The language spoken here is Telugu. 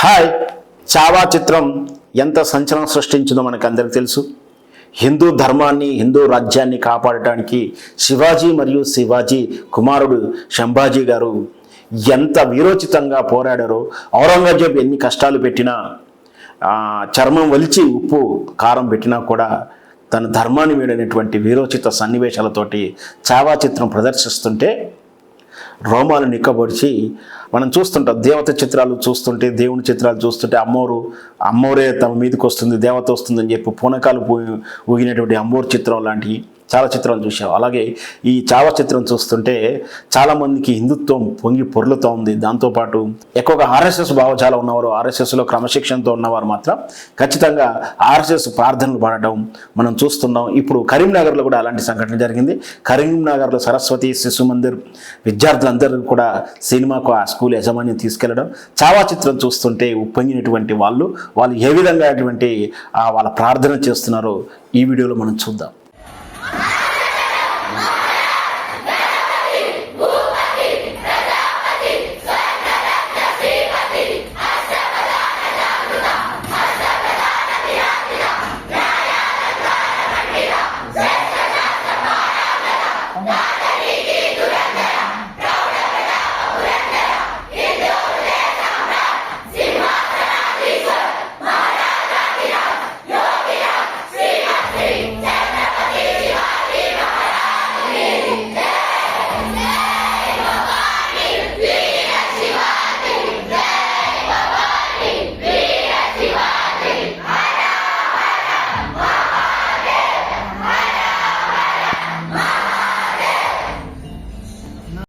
హాయ్ చావా చిత్రం ఎంత సంచలనం సృష్టించిందో మనకు అందరికీ తెలుసు. హిందూ ధర్మాన్ని హిందూ రాజ్యాన్ని కాపాడటానికి శివాజీ మరియు శివాజీ కుమారుడు శంభాజీ గారు ఎంత వీరోచితంగా పోరాడారో ఔరంగజేబ్ ఎన్ని కష్టాలు పెట్టినా చర్మం వలిచి ఉప్పు కారం పెట్టినా కూడా తన ధర్మాన్ని వీడనేటువంటి వీరోచిత సన్నివేశాలతోటి చావా చిత్రం ప్రదర్శిస్తుంటే రోమాలు నిక్కబొడిచి మనం చూస్తుంటాం. దేవత చిత్రాలు చూస్తుంటే దేవుని చిత్రాలు చూస్తుంటే అమ్మోరు అమ్మోరే తమ మీదకి వస్తుంది దేవత వస్తుందని చెప్పి పూనకాలు ఊగినటువంటి అమ్మోరు చిత్రం లాంటివి. చాలా చిత్రాలు చూసాం అలాగే ఈ చావా చిత్రం చూస్తుంటే చాలామందికి హిందుత్వం పొంగి పొర్లుతూ ఉంది. దాంతోపాటు ఎక్కువగా ఆర్ఎస్ఎస్ భావజాలం ఉన్నవారు ఆర్ఎస్ఎస్లో క్రమశిక్షణతో ఉన్నవారు మాత్రం ఖచ్చితంగా ఆర్ఎస్ఎస్ ప్రార్థనలు పాడటం మనం చూస్తున్నాం. ఇప్పుడు కరీంనగర్లో కూడా అలాంటి సంఘటన జరిగింది. కరీంనగర్లో సరస్వతి శిశు మందిర్ విద్యార్థులందరూ కూడా సినిమాకు ఆ స్కూల్ యజమాని తీసుకెళ్ళడం చావా చిత్రం చూస్తుంటే ఉప్పొంగినటువంటి వాళ్ళు వాళ్ళు ఏ విధంగా అటువంటి వాళ్ళ ప్రార్థన చేస్తున్నారో ఈ వీడియోలో మనం చూద్దాం.